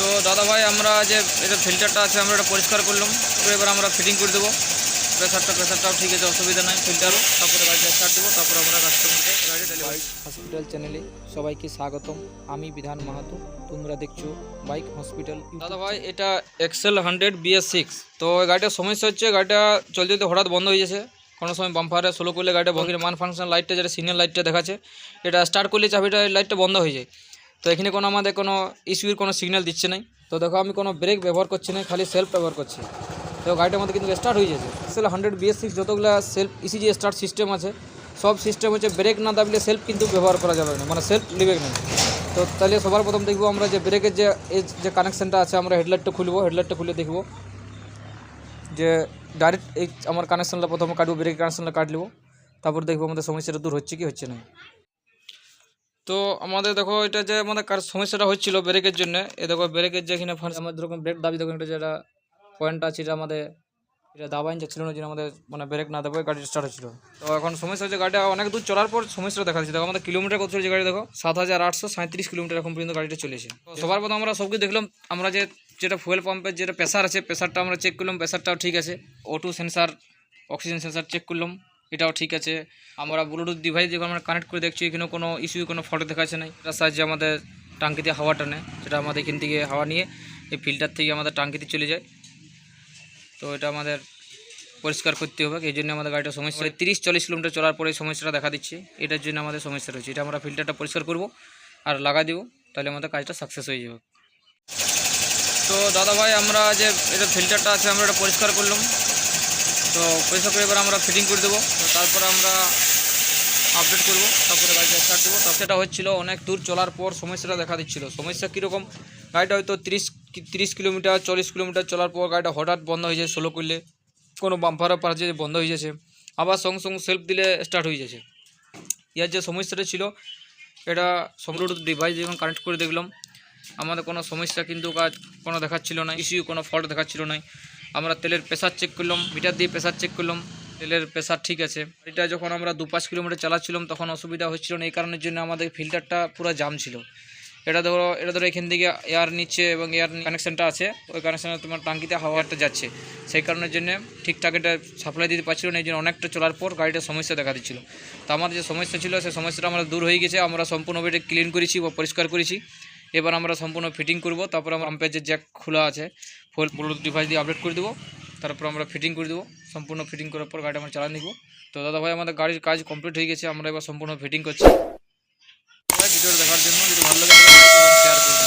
তো দাদা ভাই আমরা যে এটা ফিল্টারটা আছে আমরা এটা পরিষ্কার করলাম। তো এবার আমরা ফিটিং করে দেবো। প্রেশারটা প্রেশারটাও ঠিক আছে অসুবিধা নাই। ফিল্টারও তারপরে গাড়িটা স্টার্ট দেবো তারপরে আমরা কাস্টমারকে গাড়ি ডেলিভারি হসপিটাল চ্যানেলে সবাইকে স্বাগতম। আমি বিধান মাহাতো তোমরা দেখছ বাইক হসপিটাল দাদা ভাই এটা এক্সেল হান্ড্রেড বিএস সিক্স তো এই গাড়িটার সমস্যা হচ্ছে গাড়িটা চলতে চলতে হঠাৎ বন্ধ হয়ে গেছে। কোনো সময় বাম্পারে স্লো করলে গাড়িটা বন্ধ মান ফাংশন লাইটটা যেটা সিগন্যাল লাইটটা দেখাচ্ছে এটা স্টার্ট করলে চাবিটা লাইটটা বন্ধ হয়ে যায়। তো এখানে কোনো আমাদের কোনো ইস্যুর কোনো সিগন্যাল দিচ্ছে নাই। তো দেখো, আমি কোনো ব্রেক ব্যবহার করছি না, খালি সেলফ ব্যবহার করছি। তো গাড়িটার মধ্যে কিন্তু স্টার্ট হয়ে যাচ্ছে। এক্সেল হান্ড্রেড বিএস যতগুলো সেলফ ইসিজি স্টার্ট সিস্টেম আছে, সব সিস্টেম হচ্ছে ব্রেক না দাবলে সেলফ কিন্তু ব্যবহার করা যাবে না মানে সেলফ লিবে না। তো তাহলে সবার প্রথম দেখব আমরা যে ব্রেকের যে এই যে কানেকশানটা আছে, আমরা হেডলাইটটা খুলবো হেডলাইটটা খুলে দেখব। যে ডাইরেক্ট এই আমার কানেকশানটা প্রথমে কাটবো ব্রেকের কানেকশানটা কাটলেবো তারপর দেখব আমাদের সমস্যাটা দূর হচ্ছে কি হচ্ছে না। তো আমাদের দেখো এটা যে আমাদের কার সমস্যাটা হচ্ছিল ব্রেকের জন্য এ দেখো ব্রেকের যে এখানে ফার্স্ট আমাদের যেরকম ব্রেক দাবি দেখো এটা যেটা পয়েন্ট আছে এটা আমাদের এটা দাবাইন যাচ্ছিল না যে আমাদের মানে ব্রেক না দেবো গাড়ি স্টার্ট হচ্ছিল। তো এখন সমস্যা হচ্ছে গাড়িটা অনেক দূর চলার পর সমস্যাটা দেখা যাচ্ছে দেখো আমাদের কিলোমিটার কত চলছে গাড়ি দেখো? সাত হাজার আটশো সাঁত্রিশ কিলোমিটার এখন পর্যন্ত গাড়িটা চলেছে। সবার প্রথম আমরা সবকে দেখলাম আমরা যে যেটা ফুয়েল পাম্পের যেটা প্রেশার আছে প্রেশারটা আমরা চেক করলাম প্রেশারটাও ঠিক আছে। O two sensor oxygen sensor check করলাম। এটাও ঠিক আছে। আমরা ব্লুটুথ ডিভাইস যখন আমরা কানেক্ট করে দেখছি এখানে কোনো ইস্যু কোনো ফটো দেখাচ্ছে নাই। এটার সাহায্যে আমাদের টাঙ্কিতে হাওয়া টানে যেটা আমাদের এখান থেকে হাওয়া নিয়ে এই ফিল্টার থেকে আমাদের টাঙ্কিতে চলে যায়। তো এটা আমাদের পরিষ্কার করতে হবে, এই জন্য আমাদের গাড়িটা সমস্যা হয় তিরিশ চল্লিশ কিলোমিটার চলার পরে সমস্যাটা দেখা দিচ্ছে। এটার জন্য আমাদের সমস্যা রয়েছে। এটা আমরা ফিল্টারটা পরিষ্কার করব আর লাগা দেবো, তাহলে আমাদের কাজটা সাকসেস হয়ে যাবে। তো দাদা ভাই আমরা যে এটা ফিল্টারটা আছে, আমরা এটা পরিষ্কার করলাম। তো করে এবার আমরা ফিটিং করে দেবো। তারপর আমরা আপডেট করব, তারপরে গাড়িটা স্টার্ট দেবো। তো সেটা হচ্ছিল অনেক দূর চলার পর সমস্যাটা দেখা দিচ্ছিল। সমস্যা কীরকম? গাড়িটা হয়তো তিরিশ তিরিশ কিলোমিটার, চল্লিশ কিলোমিটার চলার পর গাড়িটা হঠাৎ বন্ধ হয়ে যায় স্লো করলে। কোনো বাম্পারের পাশে যে বন্ধ হয়ে যাচ্ছে, আবার সঙ্গে সঙ্গে সেলফ দিলে স্টার্ট হয়ে যাচ্ছে। ইয়ার যে সমস্যাটা ছিল, এটা সম্পূর্ণ ডিভাইস যখন কানেক্ট করে দেখলাম, আমাদের কোনো সমস্যা কিন্তু কাজ কোনো দেখাচ্ছিল না ইস্যু কোনো ফল্ট দেখাচ্ছিল না। আমরা তেলের প্রেশার চেক করলাম মিটার দিয়ে প্রেশার চেক করলাম, তেলের প্রেশার ঠিক আছে। এটা যখন আমরা দু পাঁচ কিলোমিটার চালাচ্ছিলাম, তখন অসুবিধা হচ্ছিল না, এই কারণের জন্য আমাদের ফিল্টারটা পুরো জাম ছিল। এটা ধরো এটা ধরো এখান থেকে এয়ার নিচ্ছে এবং এয়ার কানেকশানটা আছে, ওই কানেকশানে তোমার টাঙ্কিতে হাওয়াটা যাচ্ছে। সেই কারণের জন্য ঠিকঠাক এটা সাপ্লাই দিতে পারছিল না, এই জন্য অনেকটা চলার পর গাড়িটা সমস্যা দেখা দিচ্ছিল। তো আমাদের যে সমস্যা ছিল, সেই সমস্যাটা আমরা দূর হয়ে গেছে, আমরা সম্পূর্ণভাবে এটা ক্লিন করেছি বা পরিষ্কার করেছি। এবার আমরা সম্পূর্ণ ফিটিং করব, তারপর আমরা যে জ্যাক খোলা আছে ফুল ব্লুটুথ ডিভাইস দিয়ে আপডেট করে দেবো। তারপর আমরা ফিটিং করে দেবো। সম্পূর্ণ ফিটিং করার পর গাড়ি আমরা চালা নিব। তো দাদা ভাই আমাদের গাড়ির কাজ কমপ্লিট হয়ে গেছে। আমরা এবার সম্পূর্ণ ফিটিং করছি। ভিডিওটা দেখার জন্য যদি ভালো লাগে শেয়ার এবং